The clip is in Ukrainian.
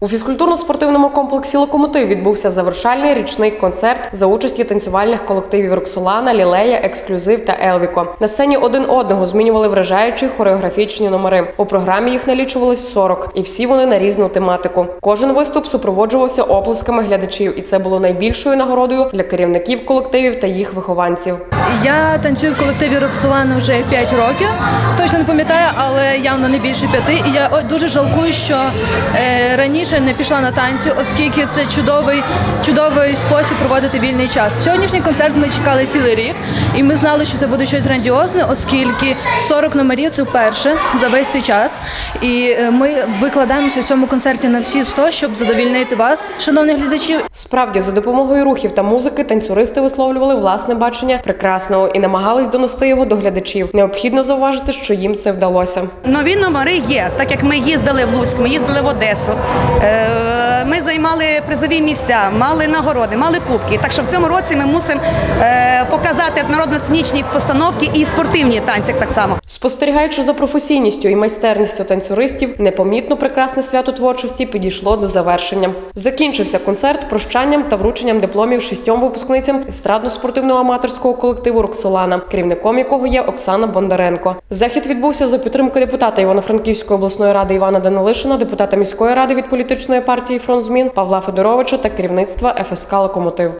У фізкультурно-спортивному комплексі Локомотив відбувся завершальний річний концерт за участі танцювальних колективів Роксолана, Лілея, Ексклюзив та Елвіко. На сцені один одного змінювали вражаючі хореографічні номери. У програмі їх налічувалось 40, і всі вони на різну тематику. Кожен виступ супроводжувався оплесками глядачів, і це було найбільшою нагородою для керівників колективів та їх вихованців. Я танцюю в колективі Роксолана вже 5 років. Точно не пам'ятаю, але явно не більше п'яти. І я дуже жалкую, що е, раніше не пішла на танці, оскільки це чудовий, чудовий спосіб проводити вільний час. Сьогоднішній концерт ми чекали цілий рік, і ми знали, що це буде щось грандіозне, оскільки 40 номерів це вперше за весь цей час. І е, ми викладаємося в цьому концерті на всі 100, щоб задовільнити вас, шановних глядачів, Справді, за допомогою рухів та музики танцюристи висловлювали власне бачення прекрасного і намагались донести його до глядачів. Необхідно зауважити, що їм це вдалося. Нові номери є, так як ми їздили в Луцьк, ми їздили в Одесу. Е, Ми займали призові місця, мали нагороди, мали кубки. Так що в цьому році ми мусимо е, показати народно-сценічні постановки і спортивні танці так само. Спостерігаючи за професійністю і майстерністю танцюристів, непомітно прекрасне свято творчості підійшло до завершення. Закінчився концерт прощанням та врученням дипломів шістьом випускницям естрадно-спортивного аматорського колективу Роксолана, керівником якого є Оксана Бондаренко. Захід відбувся за підтримки депутата Івано-Франківської обласної ради Івана Данилишина, депутата міської ради від політичної партії Фронт змін Павла Федоровича та керівництва ФСК Локомотив.